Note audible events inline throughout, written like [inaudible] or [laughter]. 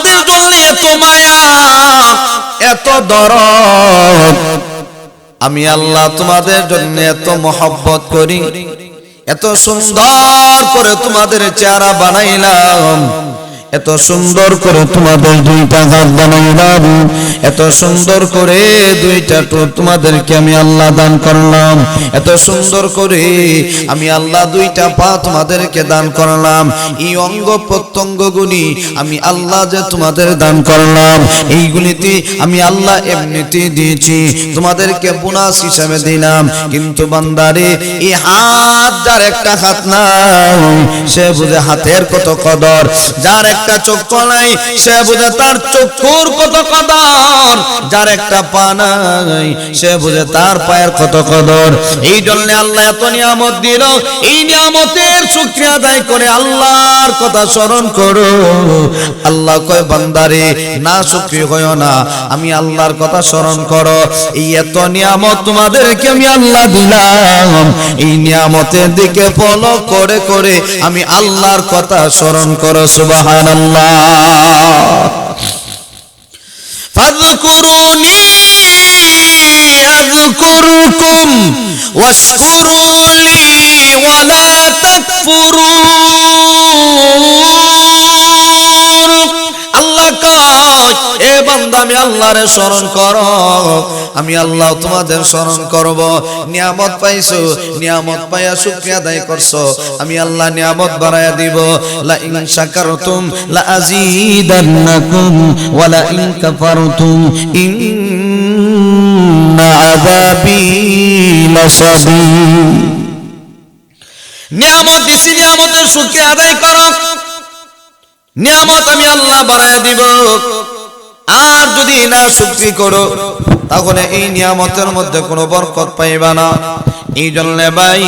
তোমাদের জন্য এত মায়া, এত দরদ, আমি আল্লাহ তোমাদের জন্য এত মহব্বত করি, এত সুন্দর করে তোমাদের চেহারা বানাইলাম এত সুন্দর করে তোমাদের দুইটা হাত বানাইলাম এত সুন্দর করে দুইটা ঠোঁট তোমাদেরকে আমি আল্লাহ দান করলাম। এত সুন্দর করে আমি আল্লাহ দুইটা পা তোমাদেরকে দান করলাম। এই অঙ্গ প্রত্যঙ্গ গুলি আমি আল্লাহ যে তোমাদের দান করলাম, এইগুলিতে আমি আল্লাহ এমনিতে দিয়েছি। তোমাদেরকে বোনাস হিসাবে দিলাম। কিন্তু বান্দারে, এই হাত যার একটা হাত নাই, সে বুঝে হাতের কত কদর। যার একটা চক্ষু নাই, সে বুঝে তার চক্ষুর কত কদর। যার একটা পা নাই, সে বুঝে তার পায়ের কত কদর। এই জন্য আল্লাহ এত নিয়ামত দিল। এই নিয়ামতের শুকরিয়া আদায় করে আল্লাহর কথা স্মরণ করো। আল্লাহ কয়, বান্দারে, না শুকরিয়া হয় না, আমি আল্লাহর কথা স্মরণ করো। এই এত নিয়ামত তোমাদেরকে আমি আল্লাহ দিলাম। এই নিয়ামতের দিকে ফলো করে করে আমি আল্লাহর কথা স্মরণ করো সুবহানাল্লাহ। ফাযকুরুনি আযকুরুকুম ওয়াশকুরু লি ওয়ালা তাকফুরুন আল্লাহ কয় এ বান্দা, আমি আল্লাহরে স্মরণ করো। আমি আল্লাহ তোমাদের স্মরণ করব। নিয়ামত পাইছো, নিয়ামত পাইয়া শুকরিয়া আদায় করছ। আমি আল্লাহ নিয়ামত বাড়ায়া দিব। লা ইন শাকারতুম লা আযীদান্নাকুম ওয়া লা ইন কাফারতুম ইন্না আযাবি লাশাদীদ নিয়ামত দিছি, নিয়ামতের শুকরিয়া আদায় করো। নিয়ামত আমি আল্লাহ বাড়ায় দিব। আর যদি না শুক্রি করো, তাহলে এই নিয়ামতের মধ্যে কোনো বরকত পাইবা না। এই জন্য ভাই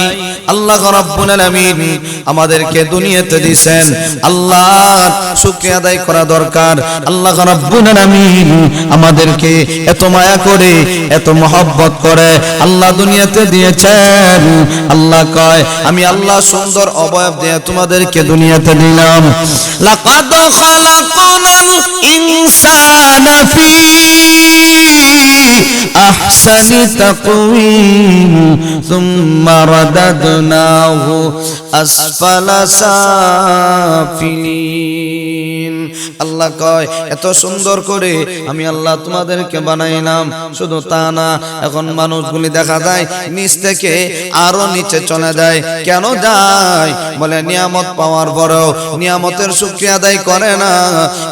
আল্লাহ রাব্বুল আলামিন আমাদেরকে দুনিয়াতে দিবেন আল্লাহ শুকরিয়া আদায় করা দরকার। আল্লাহ আলামিন আমাদেরকে এত মায়া করে, এত মহব্বত করে আল্লাহ দুনিয়াতে দিয়েছেন। আল্লাহ কয়, আমি আল্লাহ সুন্দর অবয়ব দিয়ে তোমাদেরকে দুনিয়াতে দিলাম। লাকাদ খালাকনাল ইনসানা ফি আহসানি তাকওয়িম সুম্মা রাদাদনাহু আল্লাহ কয়, এত সুন্দর করে আমি আল্লাহ তোমাদেরকে বানাইলাম। শুধু তা না, এখন মানুষগুলি দেখা যায় নিচ থেকে আরও নিচে চলে যায়। কেন যায়? বলে, নিয়ামত পাওয়ার পরেও নিয়ামতের শুক্রিয়া আদায় করে না।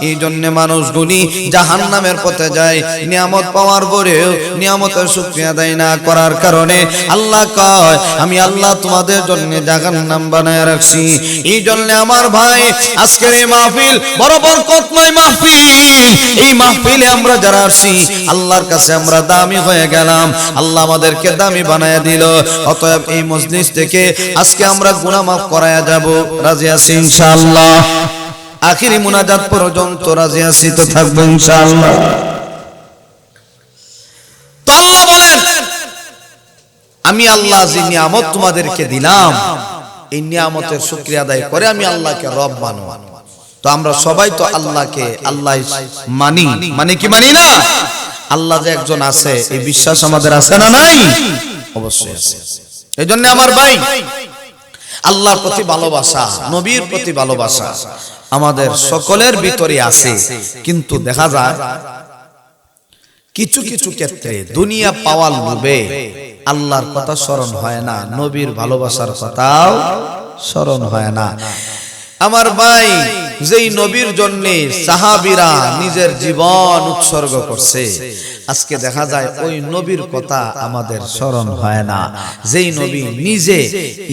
এই জন্য মানুষগুলি জাহান নামের পথে যায়। নিয়ামত পাওয়ার পরেও নিয়ামতের শুক্রিয়া আদায় না করার কারণে আল্লাহ কয়, আমি আল্লাহ তোমাদের জন্য জাহান নাম বানায় রাখছি। এই জন্য আমার ভাই আজকের এই মাহফিল বড় বরকতময় মাহফিল। এই মাহফিলে আমরা যারা আসছি, আল্লাহর কাছে আমরা দামি হয়ে গেলাম। আল্লাহ আমাদেরকে দামি বানায় দিল। অতএব এই মজলিস থেকে আজকে আমরা গুনাহ মাফ করায়া যাব। রাজি আছি ইনশাআল্লাহ? আখিরি মুনাজাত পর্যন্ত রাজি আছি, তো থাকব ইনশাআল্লাহ। আমি আল্লাহ যে নিয়ামত তোমাদেরকে দিলাম এই নিয়ামতের শুক্রিয়া আদায় করে আমি আল্লাহকে রব মানো। তো আমরা সবাই তো আল্লাহকে আল্লাহ মানি। মানে কি মানি না? আল্লাহ যে একজন আছে, এই বিশ্বাস আমাদের আছে না নাই? অবশ্যই আছে। এই জন্য আমার ভাই, আল্লাহর প্রতি ভালোবাসা, নবীর প্রতি ভালোবাসা আমাদের সকলের ভিতরে আছে। কিন্তু দেখা যায়, কিছু কিছু ক্ষেত্রে দুনিয়া পাওয়ার লোভে আল্লাহর কথা স্মরণ হয় না, নবীর ভালোবাসার কথাও স্মরণ হয় না। আমার ভাই, যেই নবীর জন্যে সাহাবিরা নিজের জীবন উৎসর্গ করছে আজকে দেখা যায় ওই নবীর কথা আমাদের স্মরণ হয় না। যেই নবী নিজে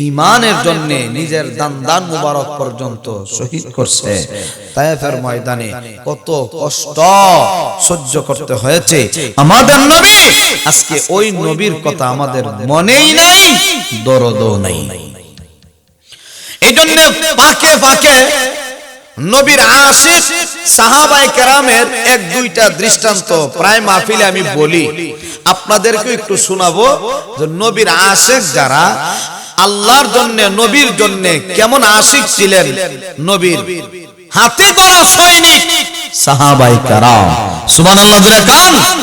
ইমানের জন্য নিজের দান দান মুবারক পর্যন্ত শহীদ করছে। তায়েফের ময়দানে কত কষ্ট সহ্য করতে হয়েছে। আমাদের নবী আজকে ওই নবীর কথা আমাদের মনেই নাই দরদও নাই। এই জন্য পাকে পাকে নবীর আশিক সাহাবাই কেরামের এক দুইটা দৃষ্টান্ত, প্রায় মাহফিলে আমি বলি। আপনাদেরকে একটু শোনাবো যে নবীর আশেক যারা, আল্লাহর জন্য, নবীর জন্য কেমন আশিক ছিলেন নবীর? হাতে গড়া সৈনিক সাহাবাই কারাম। সুবহানাল্লাহ, জোরে কান।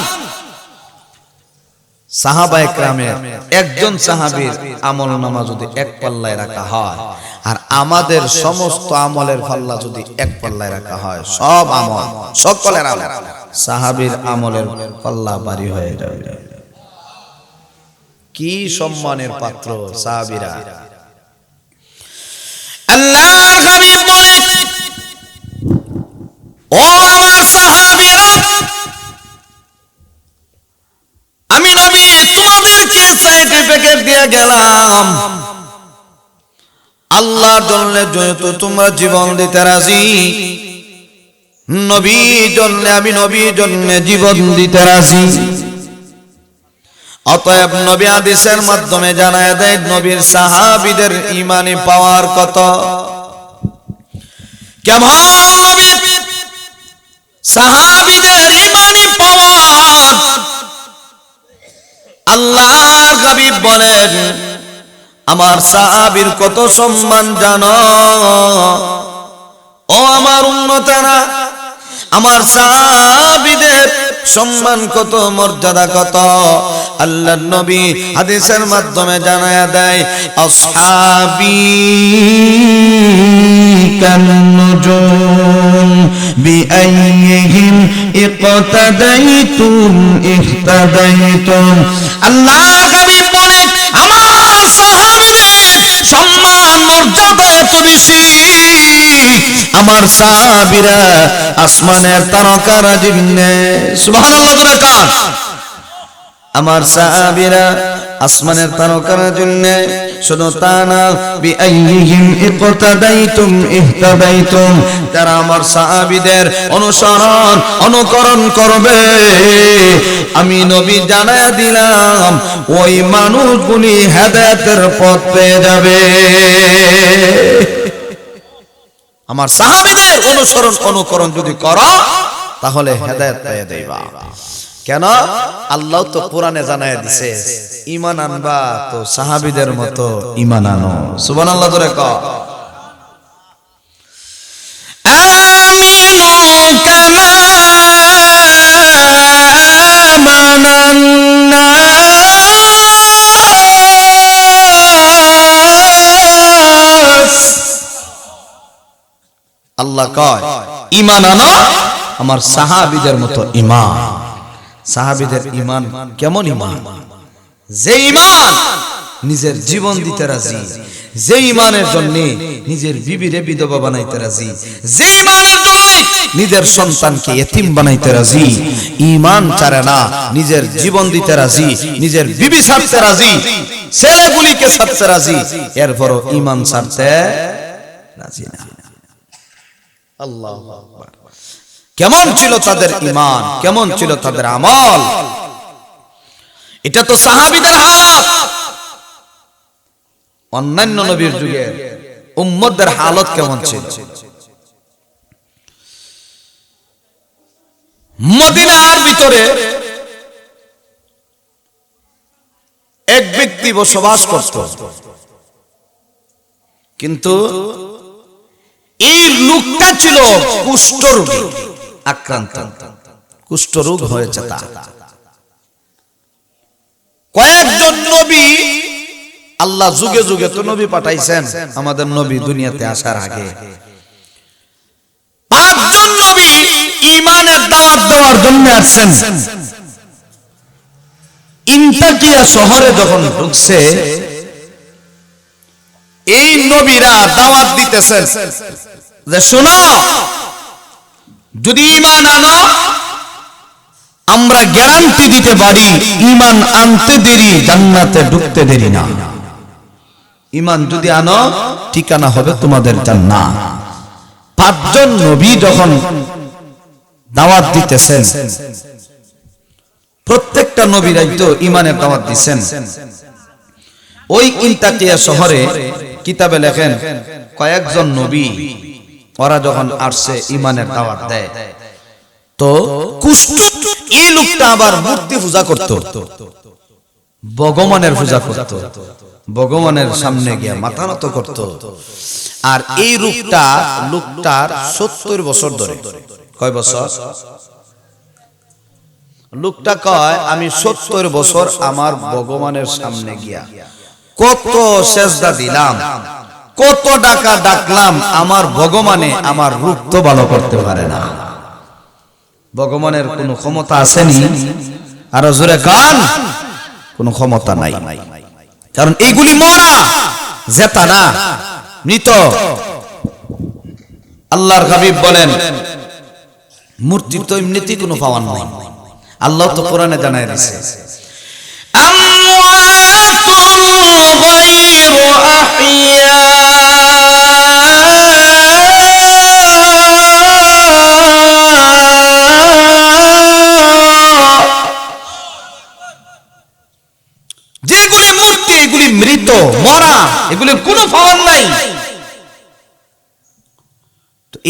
সাহাবায়ে ক্রামের একজন সাহাবীর আমল নামা যদি এক পাল্লায় রাখা হয় আর আমাদের সমস্ত আমলের পাল্লা যদি এক পাল্লায় রাখা হয় সব আমল সকলের আমল সাহাবীর আমলের পাল্লা বাড়ি হয়ে যাবে। কি সম্মানের পাত্র সাহাবীরা? আল্লাহর হাবিব বলেন ও আমার সাহাবীরা আমি নবী তোমাদেরকে সার্টিফিকেট দিয়ে গেলাম। আল্লাহর জন্য যেহেতু তোমরা জীবন দিতে রাজি নবী জন্য, আমি নবী জন্য জীবন দিতে রাজি। অতএব নবী আদিসের মাধ্যমে জানায় দেয়, নবীর সাহাবিদের ইমানি পাওয়ার কত? কেমন? সাহাবিদের ইমানি পাওয়ার। আল্লাহর হাবিব বলেন, আমার সাহাবির কত সম্মান জানো? ও আমার উন্নতারা আমার সাহাবিদের সম্মান কত, মর্যাদা কত? আল্লাহ নবী হাদিসের মাধ্যমে জানায়া দেয় আসহাবি কান্নুজুম বিআইহিম ইকতাদাইতুম ইহতাদাইতুম আল্লাহ আমার সাহাবীরা আসমানের তারকারা জিন্নে সুবহানাল্লাহ জোরে কান আমার সাহাবীরা আসমানের তারকার জন্য, শুধু তা না বিআইহিম ইকতাদাইতুম, ইহতাদাইতুম তারা আমার সাহাবীদের অনুসরণ, অনুকরণ করবে। আমি নবী জানায়া দিলাম, ওই মানুষগুলি হেদায়েতের পথ পেয়ে যাবে। আমার সাহাবীদের অনুসরণ, অনুকরণ যদি করো, তাহলে হেদায়েত পেয়ে যাইবা। কেন? আল্লাহ তো কোরআনে জানায় দিছে ইমান আনবা তো সাহাবীদের মতো ইমান আনো। সুবহানাল্লাহ ধরে ক। আল্লাহ কয় ইমান আনো আমার সাহাবীদের মতো ইমান সাহাবীদের ইমান কেমন ইমান যে ইমান নিজের জীবন দিতে রাজি যে ইমানের জন্য নিজের বিবিরে বিধবা বানাইতে রাজি যে ইমানের জন্য নিজের সন্তানকে এতিম বানাইতে রাজি ইমান চারে না নিজের জীবন দিতে রাজি নিজের বিবি ছাড়তে রাজি ছেলেগুলিকে ছাড়তে রাজি এরপরও ইমান ছাড়তে রাজি না। আল্লাহ কেমন ছিল তাদের ইমান কেমন ছিল তাদের আমল? এটা তো সাহাবিদের হাত অন্যান্য নবীর যুগে উম্মদের হালত কেমন ছিল? মদিনার ভিতরে এক ব্যক্তি বসবাস করত। কিন্তু এই লোকটা ছিল কুষ্ঠরোগী আক্রান্ত। কুষ্ঠরোগ হয়েছে তা কয়েকজন নবী আল্লাহ যুগে যুগে তো নবী পাঠাইছেন, আমাদের নবী দুনিয়াতে আসার আগে। পাঁচজন নবী ইমানের দাওয়াত দেওয়ার জন্য আসছেন। ইন্টাকিয়া শহরে যখন ঢুকছে, এই নবীরা দাওয়াত দিতেছেন যে, শোনো যদি ইমান আনো, আমরা গ্যারান্টি দিতে পারি ইমান আনতে দেরি, জান্নাতে ঢুকতে দেরি না। ইমান যদি আনো, ঠিকানা হবে তোমাদের জান্নাত। পাঁচজন নবী যখন দাওয়াত দিতেছেন, প্রত্যেকটা নবীরাই তো ইমানের দাওয়াত দিচ্ছেন ওই ইন্তাকিয়া শহরে কিতাবে লেখেন, কয়েকজন নবী ওরা যখন আসছে ইমানের দাওয়াত দেয়। তো কুষ্ঠ এই লোকটা আবার মূর্তি পূজা করত। ভগবানের পূজা করত। ভগবানের সামনে গিয়া মাথা নত করত। আর এই রূপটা লোকটার সত্তর বছর ধরে। কয় বছর? লোকটা কয়, আমি সত্তর বছর আমার ভগবানের সামনে গিয়া কত সেজদা দিলাম। কত ডাকা ডাকলাম, আমার ভগবানে আমার রূপ তো ভালো করতে পারে না। ভগবানের কোন ক্ষমতা আসেনি, আর জোরে কান কোন ক্ষমতা নাই। কারণ এইগুলি মরা, জেতা না, মৃত। আল্লাহর হাবিব বলেন মূর্তির তো এমনিতেই কোনো পাওয়ার নাই। আল্লাহ তো কোরআনে জানায় দিয়েছে যেগুলি মূর্তি, এগুলি মৃত, মরা এগুলির কোনো পাওয়ার নাই।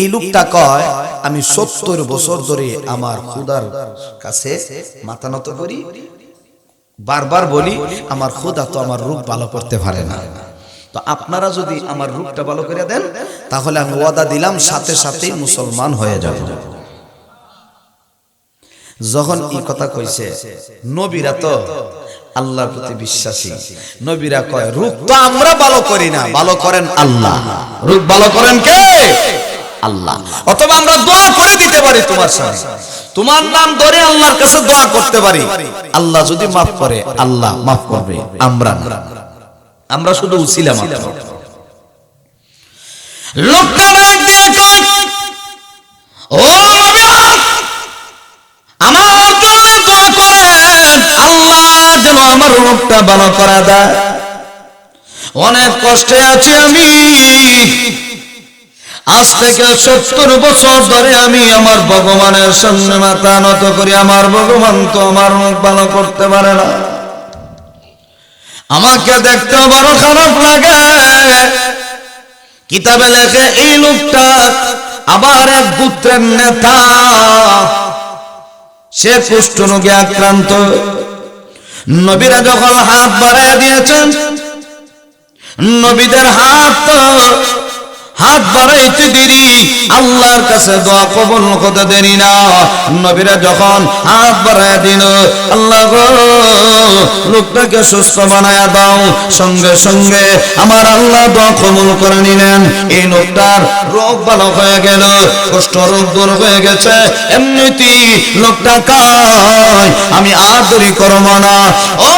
এই লোকটা কয়, আমি সত্তর বছর ধরে আমার খুদার কাছে মাথা নত করি বারবার বলি, আমার খুদা তো আমার রূপ ভালো করতে পারে না। তো আপনারা যদি আমার রূপটা ভালো করে দেন, তাহলে আমি ওয়াদা দিলাম, সাথে সাথেই মুসলমান হয়ে যাব। যখন এই কথা কইছে, নবীরা তো আল্লাহর প্রতি বিশ্বাসী। নবীরা কয়, রূপ তো আমরা ভালো করি না। ভালো করেন আল্লাহ। রূপ ভালো করেন কে? আল্লাহ। অথবা আমরা দোয়া করে দিতে পারি তোমার সামনে তোমার নাম ধরে আল্লাহর কাছে দোয়া করতে পারি। আল্লাহ যদি মাফ করে আল্লাহ মাফ করবে। আমরা না। আমরা শুধু উছিলা মাত্র। লোকটা দিয়ে কয়, ও আমার জন্য দোয়া আল্লাহ যেন আমার রূপটা ভালো করা দেয়। অনেক কষ্টে আছি আমি। আজ থেকে সত্তর বছর ধরে আমি আমার ভগবানের সামনে মাথা নত করি, আমার ভগবান তো আমার মুখ ভালো করতে পারে না। আমাকে দেখতে বড় খারাপ লাগে। কিতাবে লেখে, এই লোকটা আবার এক পুত্রের নেতা। সে কুষ্ঠ রোগে আক্রান্ত। নবীরা যখন হাত বাড়ায় দিয়েছেন, নবীদের হাত হাত বাড়াইতে দেরি। আল্লাহর কাছে দোয়া কবল হতে দেরি না। নবীরা যখন হাত বাড়ায় দিল, আল্লাহ গো, লোকটাকে সুস্থ বানায় দাও। সঙ্গে সঙ্গে আমার আল্লাহ দোয়া কবল করে নিলেন। এই লোকটার রোগ ভালো হয়ে গেল কষ্ট রোগ দূর হয়ে গেছে। এমনিতেই লোকটা কায়, আমি আর দেরি করব না। ও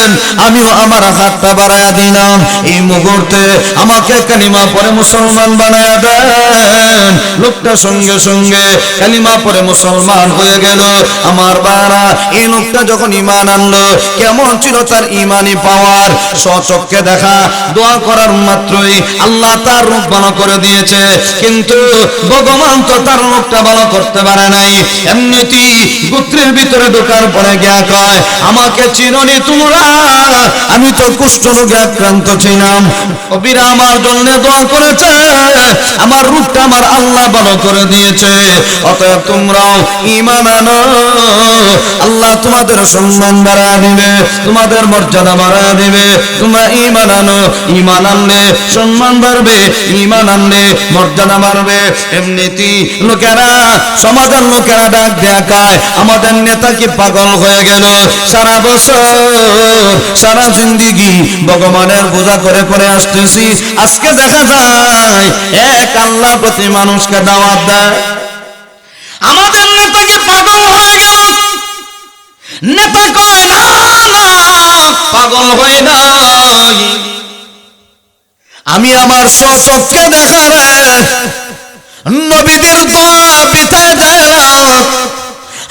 দেন আমিও আমার হাতটা বাড়ায়া দিলাম। এই মুহূর্তে আমাকে কালিমা পরে মুসলমান বানায়া দেন। লোকটা সঙ্গে সঙ্গে কালিমা পরে মুসলমান হয়ে গেল। আমার বারা, এই লোকটা যখন ইমান আনলো, কেমন ছিল তার ইমানি পাওয়ার? সচক্ষে দেখা, দোয়া করার মাত্রই আল্লাহ তার রূপ ভালো করে দিয়েছে। কিন্তু ভগবান তো তার রূপটা ভালো করতে পারে নাই। এমনিতেই গোত্রের ভিতরে ঢোকার পরে গিয়া কয়, আমাকে চিরনি তোমরা আমি তো কুষ্ঠ রোগে আক্রান্ত ছিলাম। কবিরা আমার জন্য দোয়া করেছে। আমার রূপটা আমার আল্লাহ করে দিয়েছে। অতএব তোমরাও ইমান আনো। আল্লাহ তোমাদের সম্মান দিবে, তোমাদের মর্যাদা বাড়া দিবে। তোমরা ইমান আনো। ইমান আনলে সম্মান বাড়বে ইমান আনলে মর্যাদা বাড়বে। লোকেরা, সমাজের লোকেরা ডাক দেখায় আমাদের নেতা কি পাগল হয়ে গেল? সারা বছর সারা জিন্দিগি ভগবানের বোঝা করে করে আসতেছি। আজকে দেখা যায়, এক আল্লাহ প্রতি মানুষকে দাওয়াত দেয়। আমাদের নেতা কি পাগল হয়ে গেল। নেতা কয়, না পাগল হয়ে নাই। আমি আমার স্বচক্ষে দেখা রে। নবীদের দোয়া বিতায় দেয়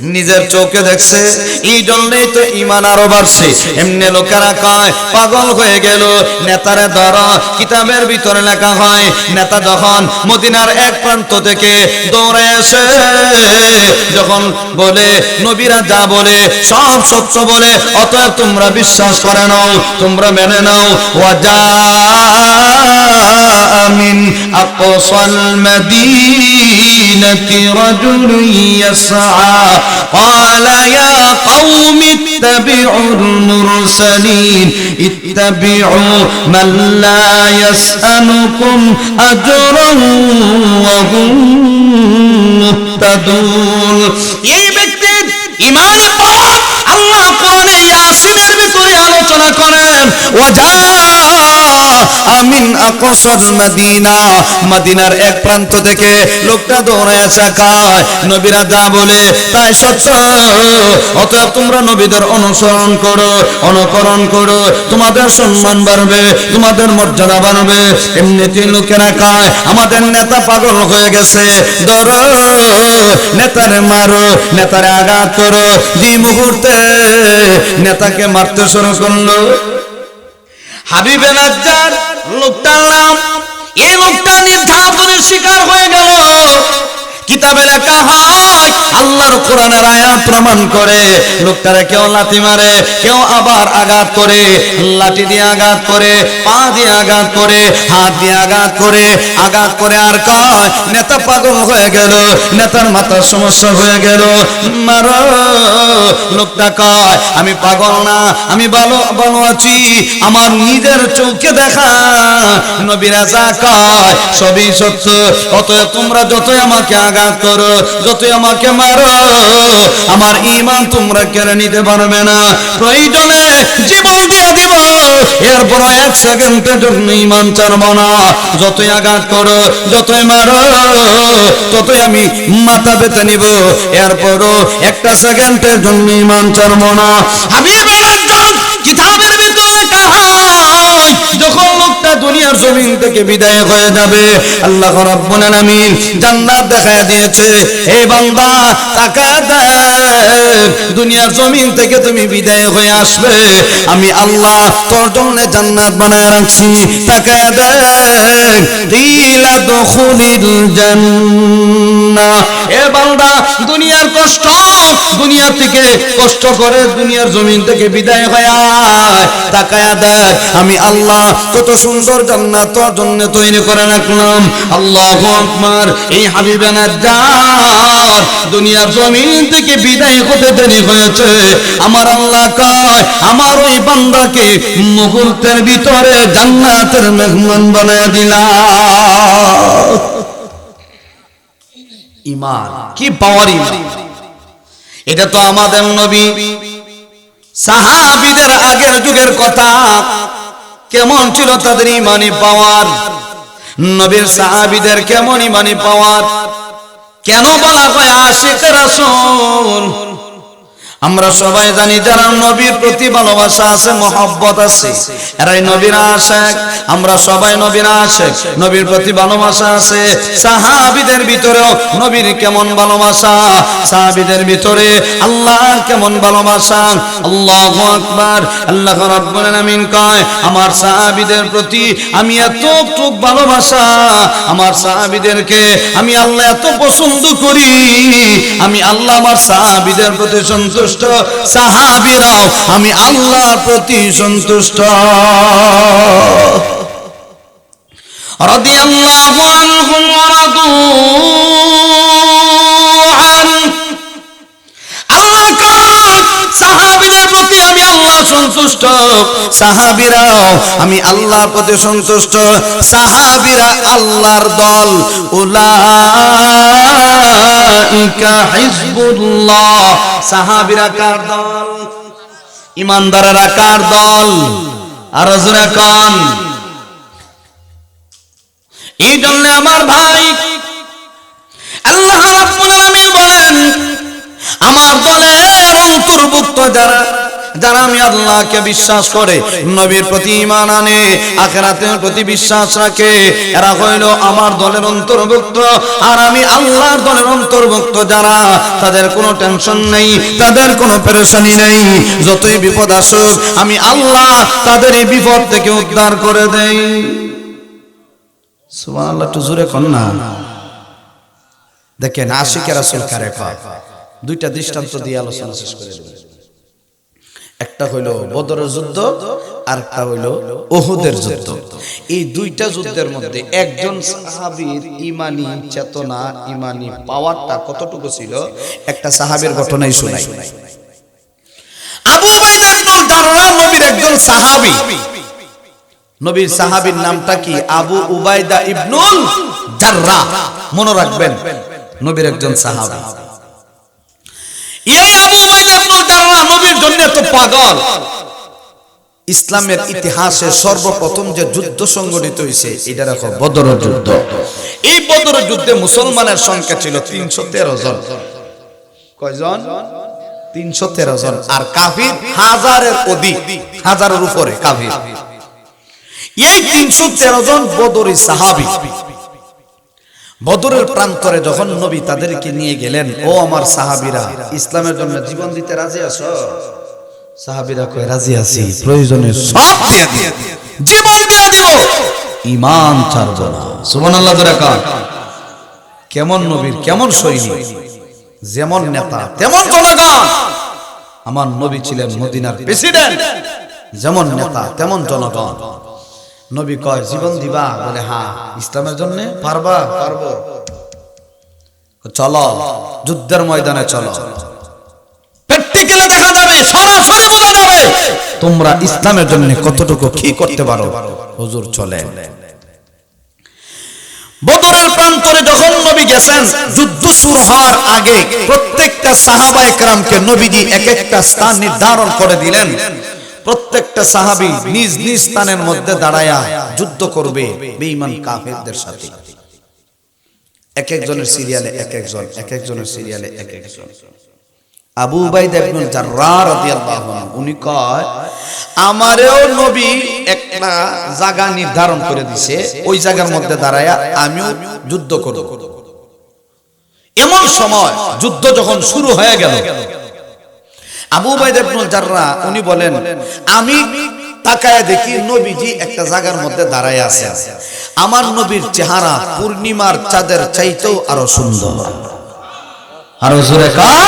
নিজের চোখে দেখছে, এই জন্যই তো ইমান আরও বাড়ছে। এমনি লোকেরা কয়, পাগল হয়ে গেল। নেতারে ধর, কিতাবের ভিতরে লেখা হয়, নেতা যখন মদিনার এক প্রান্ত থেকে দৌড়ে আসে, যখন বলে, নবীরা যা বলে, সব সত্য বলে, অতএব তোমরা বিশ্বাস করে নাও, তোমরা মেনে নাও। আমিন মিন আকসাল মদিনাতি রাজুলুন ইয়াসআ। قال يا قوم اتبعوا المرسلين اتبعوا من لا يسألكم أجرا وهم মুহতাদুন এই ব্যক্তি ইমানের পর আল্লাহ কোরআনে ইয়াসিনের ভিতরে আলোচনা করেন ওয়াজা আমিন আকসার মদিনা। মদিনার এক প্রান্ত থেকে লোকটা দৌড়ায় খায়। নবীরা যা বলে তাই সত্য। অতএব তোমরা নবীদের অনুসরণ করো, অনুকরণ করো। তোমাদের সম্মান বাড়বে, তোমাদের মর্যাদা বাড়বে। এমনিতে লোকেরা কয় আমাদের নেতা পাগল হয়ে গেছে। ধরো, নেতারে মারো, নেতারে আঘাত করো। যে মুহূর্তে নেতাকে মারতে শুরু করল হাবিবে লোকটার নাম। এই লোকটা নির্যাতনের শিকার হয়ে গেল। কিতাবে লেখা আল্লাহর কোরআনের আয়াত প্রমাণ করে। লোকটারে কেউ লাথি মারে, কেউ আবার আঘাত করে, লাঠি দিয়ে আঘাত করে, পা দিয়ে আঘাত করে, হাত দিয়ে আঘাত করে আঘাত করে আর কয়, নেতা পাগল হয়ে গেল, নেতার মাথার সমস্যা হয়ে গেল, মারো। লোকটা কয়, আমি পাগল না, আমি ভালো ভালো আছি, আমার নিজের চোখে দেখা। নবীরা যা কয়, সবই সত্য, অতএব তোমরা যতই আমাকে আঘাত করো, যতই আমাকে মারো, আমার ইমান তোমরা কেড়ে নিতে পারবে না। প্রয়োজনে জীবন দিয়ে দিব, এরপর এক সেকেন্ডের জন্য ইমান ছাড়ব না, যতই আঘাত করো, যতই মারো, ততই আমি মাথা পেতে নিব, এরপরও একটা সেকেন্ডের জন্য ইমান ছাড়ব না হাবিবের দুনিয়ার জমিন থেকে বিদায় হয়ে যাবে। আল্লাহ রাব্বুল আলামিন জান্নাত দেখায় দিয়েছে। হে বান্দা তাকায় দেখ দুনিয়ার জমিন থেকে তুমি বিদায় হয়ে আসবে। আমি আল্লাহ তোর জন্য জান্নাত বানায় রাখছি। তাকায় দেখ দিলা দখুলিল জান্নাহ। হে বান্দা, দুনিয়ার কষ্ট, দুনিয়া থেকে কষ্ট করে দুনিয়ার জমিন থেকে বিদায় হয়ে তাকায়া দেখ, আমি আল্লাহ কত সুন্দর জান্নাত তোর জন্য তৈরি করে রাখলাম। আল্লাহ আকবার, এই হাবিবে নাজ্জার দুনিয়ার জমিন থেকে বিদায় হতে দেরি হয়েছে। আমার আল্লাহ কয়, আমার ওই বান্দাকে মুহূর্তের ভিতরে জান্নাতের মেহমান বানায় দিলাম। ইমান কি পাওয়ার ইমান এটা তো আমাদের নবী। সাহাবিদের আগের যুগের কথা। কেমন ছিল তাদের ইমানি পাওয়ার? নবীর সাহাবিদের কেমন ইমানি পাওয়ার? কেন বলা হয় আশেখ রাসূল? আমরা সবাই জানি যারা নবীর প্রতি ভালোবাসা আছে, মহব্বত আছে, এরাই নবীর আশেক। আমরা সবাই নবীর আশেক, নবীর প্রতি ভালোবাসা আছে। সাহাবিদের ভিতরেও নবীর কেমন ভালোবাসা? সাহাবিদের ভিতরে আল্লাহর কেমন ভালোবাসা? আল্লাহু আকবার। আল্লাহ রাব্বুল আলামিন কয়, আমার সাহাবিদের প্রতি আমি এতটুক ভালোবাসা। আমার সাহাবিদেরকে আমি আল্লাহ এত পছন্দ করি। আমি আল্লাহ আমার সাহাবিদের প্রতি সন্তুষ্ট সাহাবিরাও আমি আল্লাহর প্রতি সন্তুষ্ট। রাদিয়াল্লাহু আনহুম ওয়া রাদু। সন্তুষ্ট। সাহাবীরাও, আমি আল্লাহর প্রতি সন্তুষ্ট। সাহাবীরা আল্লাহর দল উলাইকা সাহাবীরা কার দল? ইমানদারেরা কার দল? আর এই জন্য আমার ভাই, আল্লাহ রাব্বুল আলামিন বলেন, আমার দলের অন্তর্ভুক্ত যারা যারা আমি আল্লাহকে বিশ্বাস করে, নবীর প্রতি ইমান আনে, আখেরাতের প্রতি বিশ্বাস রাখে, এরা হইল আমার দলের অন্তর্ভুক্ত। আর আমি আল্লাহর দলের অন্তর্ভুক্ত যারা, তাদের কোনো টেনশন নেই, তাদের কোনো পেরেশানি নেই। যতই বিপদ আসুক, আমি আল্লাহ তাদের এই বিপদ থেকে উদ্ধার করে দেই। সুবহানাল্লাহ, একটু জোরে কন না। দেখেন, আশিকের রাসূল কারে দুইটা দৃষ্টান্ত দিয়ে আলোচনা শেষ করে একটা হইল বদরের যুদ্ধ আর একটা হইল ওহুদের যুদ্ধ। এই দুইটা যুদ্ধের মধ্যে একজন সাহাবীর ইমানি চেতনা, ইমানি পাওয়ারটা কতটুকু ছিল, একটা সাহাবীর ঘটনাই শোনাই। আবু ইবনুল জাররাহ নবীর একজন সাহাবী। নবীর সাহাবীর নামটা কি? আবু উবাইদা ইবনুল জাররাহ মনে রাখবেন, নবীর একজন সাহাবী এই আবু উবাইদা ইবনুল জাররাহ নবীর জন্য এত পাগল। ইসলামের ইতিহাসে সর্বপ্রথম যে যুদ্ধ সংগঠিত হয়েছে এটা দেখো বদর যুদ্ধ। এই বদর যুদ্ধে মুসলমানের সংখ্যা ছিল তিনশো তেরো জন। কয়জন? তিনশো তেরো জন। আর কাফির হাজারের অধিক, হাজারের উপরে কাফির। এই তিনশো তেরো জন বদরি সাহাবি। বদরের প্রান্তরে যখন নবী তাদেরকে নিয়ে গেলেন, ও আমার সাহাবিরা, ইসলামের জন্য জীবন দিতে রাজি আছো? সাহাবিরা কয়, রাজি আছি, প্রয়োজনে সব দিয়ে দিয়ে জীবন দিয়ে দিব ইমান ছাড়ব না। সুবহানাল্লাহ ধরে কান। কেমন নবীর, কেমন সৈনিক? যেমন নেতা, তেমন জনগণ। আমার নবী ছিলেন মদিনার প্রেসিডেন্ট। যেমন নেতা, তেমন জনগণ। নবী কয়, জীবন দিবা? বলে হ্যাঁ ইসলামের জন্য পারবা? পারব। চলো, যুদ্ধের ময়দানে চলো। তোমরা ইসলামের জন্য কতটুকু কি করতে পারো? হুজুর চলে। বদরের প্রান্তরে যখন নবী গেছেন, যুদ্ধ শুরু হওয়ার আগে প্রত্যেকটা সাহাবা একরামকে নবীজি এক একটা স্থান নির্ধারণ করে দিলেন। প্রত্যেকটা সাহাবী নিজ নিজ স্থানের মধ্যে দাঁড়ায়া যুদ্ধ করবে বেঈমান কাফেরদের সাথে। এক একজনের সিরিয়ালে এক একজন, এক একজনের সিরিয়ালে এক একজন। আবু উবাইদা ইবনুল জাররাহ রাদিয়াল্লাহু আনহু, উনি কয়, আমারেও নবী একটা জায়গা নির্ধারণ করে দিছে, ওই জায়গার মধ্যে দাঁড়ায়া আমিও যুদ্ধ করব। এমন সময় যুদ্ধ যখন শুরু হয়ে গেল আবু উবাইদা ইবনুল জাররাহ উনি বলেন আমি তাকায় দেখি নবীজি একটা জায়গার মধ্যে দাঁড়ায় আছে। আমার নবীর চেহারা পূর্ণিমার চাঁদের চাইতেও আরও সুন্দর। আরও জোরে কান।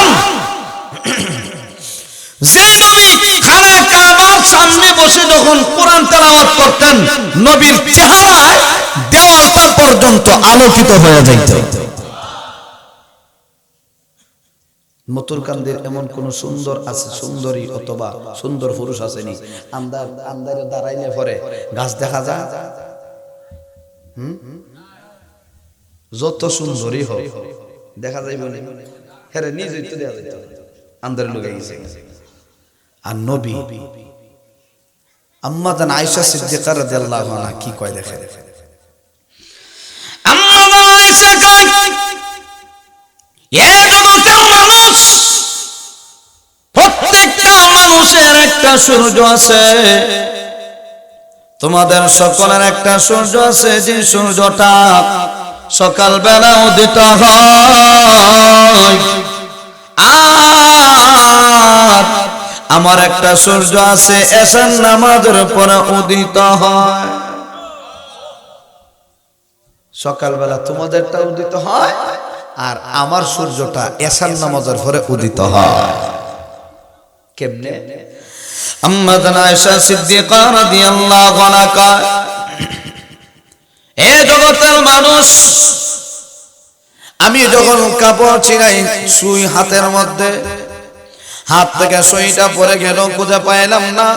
[clears throat] যে নবী খানা কাবার সামনে বসে যখন কোরআন তেলাওয়াত করতেন নবীর চেহারায় দেওয়ালটা পর্যন্ত আলোকিত হয়ে যাইত। মতুরকান্দের এমন কোন সুন্দর আছে, সুন্দরী অথবা সুন্দর পুরুষ আসেনি আন্দার আন্দারে দাঁড়াইলে পরে গাছ দেখা যায়? হুম? যত সুন্দরী হোক, দেখা যাইব না? হ্যাঁ নিজেই তো দেখা যাইত। আন্দারে লুকে গেছে। আর নবী, আম্মা জান আয়েশা সিদ্দিকা রাদিয়াল্লাহু আনহা কি কয় দেখে আম্মা আয়েশা কয়, এ সূর্য আছে। তোমাদের সকলের একটা সূর্য আছে, যে সূর্যটা সকালবেলা উদিত হয়। আমার একটা সূর্য আছে এসান নামাজের পরে উদিত হয়। সকালবেলা তোমাদেরটা উদিত হয়, আর আমার সূর্যটা এসান নামাজের পরে উদিত হয়। কেমনে? মানুষ, আমি যখন কাপড় ছিড়াই সুই হাতের মধ্যে, হাত থেকে সুইটা পরে গেল, খুঁজে পাইলাম না।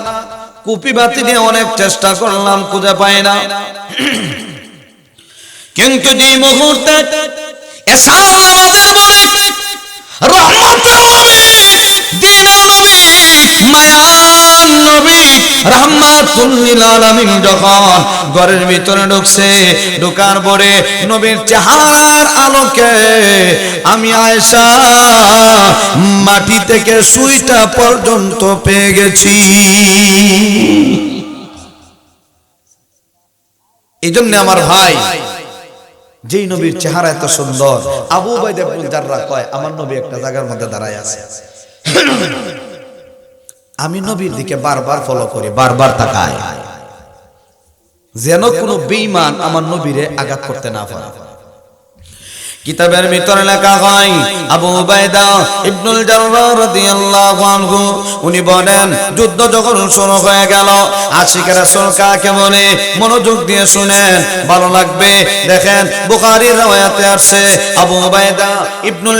কুপি বাতি দিয়ে অনেক চেষ্টা করলাম, খুঁজে পাই না। কিন্তু যে মুহূর্তে রাহমাতুল্লিল আলামিন যখন ঘরের ভিতরে ঢুকছে, ঢোকার পরে নবীর চেহারার আলোকে আমি আয়েশা মাটি থেকে সুইটা পর্যন্ত পেয়ে গেছি। এই জন্য আমার ভাই, যেই নবীর চেহারা এত সুন্দর, আবু বাইদ আব্দুল জাররা কয়, আমার নবী একটা জায়গার মধ্যে দাঁড়ায় আছে। আমি নবীর দিকে বারবার ফলো করি, বারবার তাকাই। যেন কোনো বেইমান আমার নবীরে আঘাত করতে না পারে। কিতাবের ভিতরে লেখা হয়, আবু উবাইদা ইবনুল জাররাহ রাদিয়াল্লাহু আনহু, উনি বলেন, যুদ্ধ যখন শুরু হয়ে গেল রাসূল কাকে বলে মনোযোগ দিয়ে শুনেন, ভালো লাগবে? দেখেন, বুখারীর রওয়ায়াতে আসছে, আবু উবাইদা ইবনুল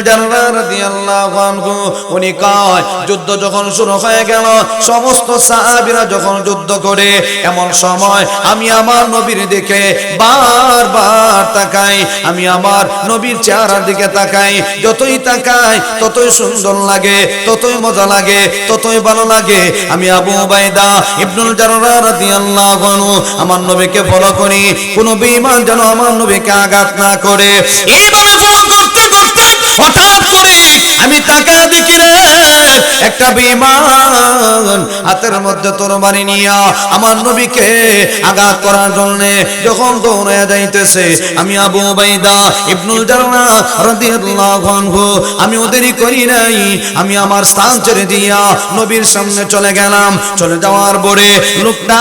রাদিয়াল্লাহু আনহু, উনি কয়, যুদ্ধ যখন শুরু হয়ে গেল, সমস্ত সাহাবীরা যখন যুদ্ধ করে, এমন সময় আমি আমার নবীর দিকে বারবার তাকাই, আমি আমার নবীর চেহারার দিকে তাকাই, যতই তাকাই, ততই সুন্দর লাগে, ততই মজা লাগে, ততই ভালো লাগে। আমি আবু বাইদা ইবনুল জাররা রাদিয়াল্লাহু আনহু, আমার নবীকে ফলো করি। কোন বেঈমান যেন আমার নবীকে আঘাত না করে। এইভাবে ফলো করতে করতে হঠাৎ করে আমি তাকায় দেখি রে একটা বেঈমান হাতের মধ্যে তরবারি নিয়া আমার নবীকে আঘাত করার জন্য যখন দৌড়ায় যাইতেছে, আমি আবু বাইদা ইবনুল জাররা রাদিয়াল্লাহু আনহু, আমি ওদেরই করি নাই, আমি আমার স্থান ছেড়ে দিয়া নবীর সামনে চলে গেলাম। চলে যাওয়ার পরে লোকটা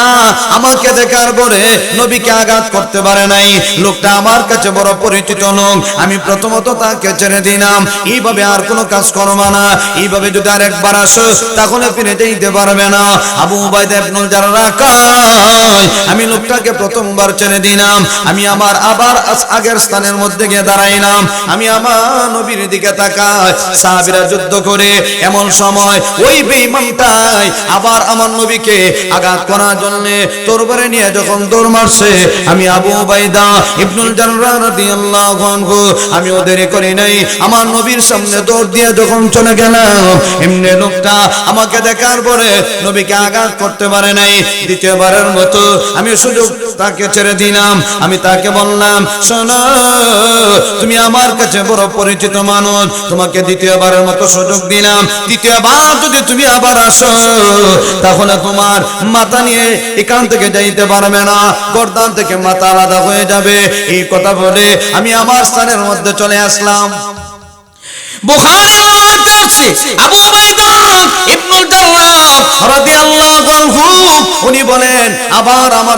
আমাকে দেখার পরে নবীকে আঘাত করতে পারে নাই। লোকটা আমার কাছে বড় পরিচিত লোক, আমি প্রথমত তাকে ছেড়ে দিলাম। এইভাবে আর কোনো কাজ করব না। এইভাবে যদি আর একবার আসো তাহলে ফিরে যেতে পারবে না। আবু উবাইদা ইবনুল জাররা কয়, আমি লোকটাকে প্রথমবার ছেড়ে দিলাম আমি আমার আবার আগের স্থানের মধ্যে গিয়ে দাঁড়াইলাম, আমি আমার নবীর দিকে তাকাই, সাহাবীরা যুদ্ধ করে এমন সময় ওই বেঈমানটাই আবার আমার নবীকে আঘাত করার জন্য তরবারে নিয়ে যখন দৌড় মারছে, আমি আবু উবাইদা ইবনুল জাররা রাদিয়াল্লাহু আনহু, আমি ওদের করি নাই, আমার নবীর সামনে দৌড় দিয়ে যখন চলে গেলাম এমনি লোকটা আমাকে দেখার পরে নবীকে আঘাত করতে পারে নাই। দ্বিতীয়বারের মতো আমি সুযোগ তাকে ছেড়ে দিলাম। আমি তাকে বললাম, শোনো, তুমি আমার কাছে বড় পরিচিত মানুষ। তোমাকে দ্বিতীয়বারের মতো সুযোগ দিলাম। তৃতীয়বার যদি তুমি আবার আসো, তাহলে তোমার মাথা নিয়ে এখান থেকে যাইতে পারবে না। গর্দান থেকে মাথা আলাদা হয়ে যাবে। এই কথা বলে আমি আমার স্থানের মধ্যে চলে আসলাম। বুখারীর রওয়ায়াতে আছে আবু উবাইদা ইবনুল জাররাহ রাদিয়াল্লাহু আনহু উনি বলেন আবার আমার